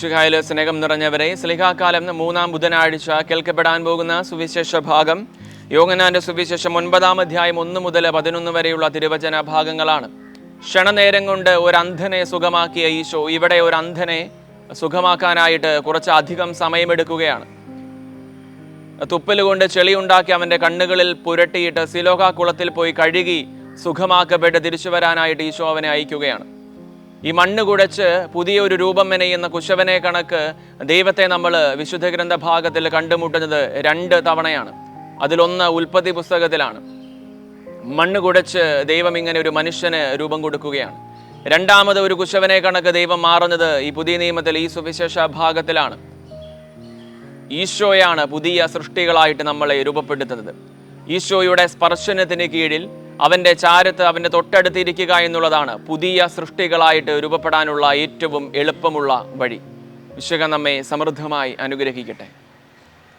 ഷിഹായിൽ സ്നേഹം നിറഞ്ഞവരെ സ്ലിഹാകാലം മൂന്നാം ബുധനാഴ്ച കേൾക്കപ്പെടാൻ പോകുന്ന സുവിശേഷ ഭാഗം. യോഗനാന്റെ സുവിശേഷം ഒൻപതാം അധ്യായം ഒന്ന് മുതൽ പതിനൊന്ന് വരെയുള്ള തിരുവചന ഭാഗങ്ങളാണ്. ക്ഷണനേരം കൊണ്ട് ഒരു അന്ധനെ സുഖമാക്കിയ ഈശോ ഇവിടെ ഒരു അന്ധനെ സുഖമാക്കാനായിട്ട് കുറച്ച് അധികം സമയമെടുക്കുകയാണ്. തുപ്പലുകൊണ്ട് ചെളിയുണ്ടാക്കി അവന്റെ കണ്ണുകളിൽ പുരട്ടിയിട്ട് സിലോഹ കുളത്തിൽ പോയി കഴുകി സുഖമാക്കപ്പെട്ട് തിരിച്ചു വരാനായിട്ട് ഈശോ അവനെ അയക്കുകയാണ്. ഈ മണ്ണ് കുഴച്ച് പുതിയൊരു രൂപം മെനയുന്ന കുശവനെ കണക്ക് ദൈവത്തെ നമ്മൾ വിശുദ്ധ ഗ്രന്ഥ ഭാഗത്തിൽ കണ്ടുമുട്ടുന്നത് രണ്ട് തവണയാണ്. അതിലൊന്ന് ഉൽപ്പത്തി പുസ്തകത്തിലാണ്. മണ്ണ് കുടച്ച് ദൈവം ഇങ്ങനെ ഒരു മനുഷ്യന് രൂപം കൊടുക്കുകയാണ്. രണ്ടാമത് ഒരു കുശവനെ കണക്ക് ദൈവം മാറുന്നത് ഈ പുതിയ നിയമത്തിൽ ഈ സുവിശേഷ ഭാഗത്തിലാണ്. ഈശോയാണ് പുതിയ സൃഷ്ടികളായിട്ട് നമ്മളെ രൂപപ്പെടുത്തുന്നത്. ഈശോയുടെ സ്പർശനത്തിന് കീഴിൽ അവന്റെ ചാരത്ത് അവന്റെ തൊട്ടടുത്തിരിക്കുക എന്നുള്ളതാണ് പുതിയ സൃഷ്ടികളായിട്ട് രൂപപ്പെടാനുള്ള ഏറ്റവും എളുപ്പമുള്ള വഴി. വിശ്വകം നമ്മെ സമൃദ്ധമായി അനുഗ്രഹിക്കട്ടെ.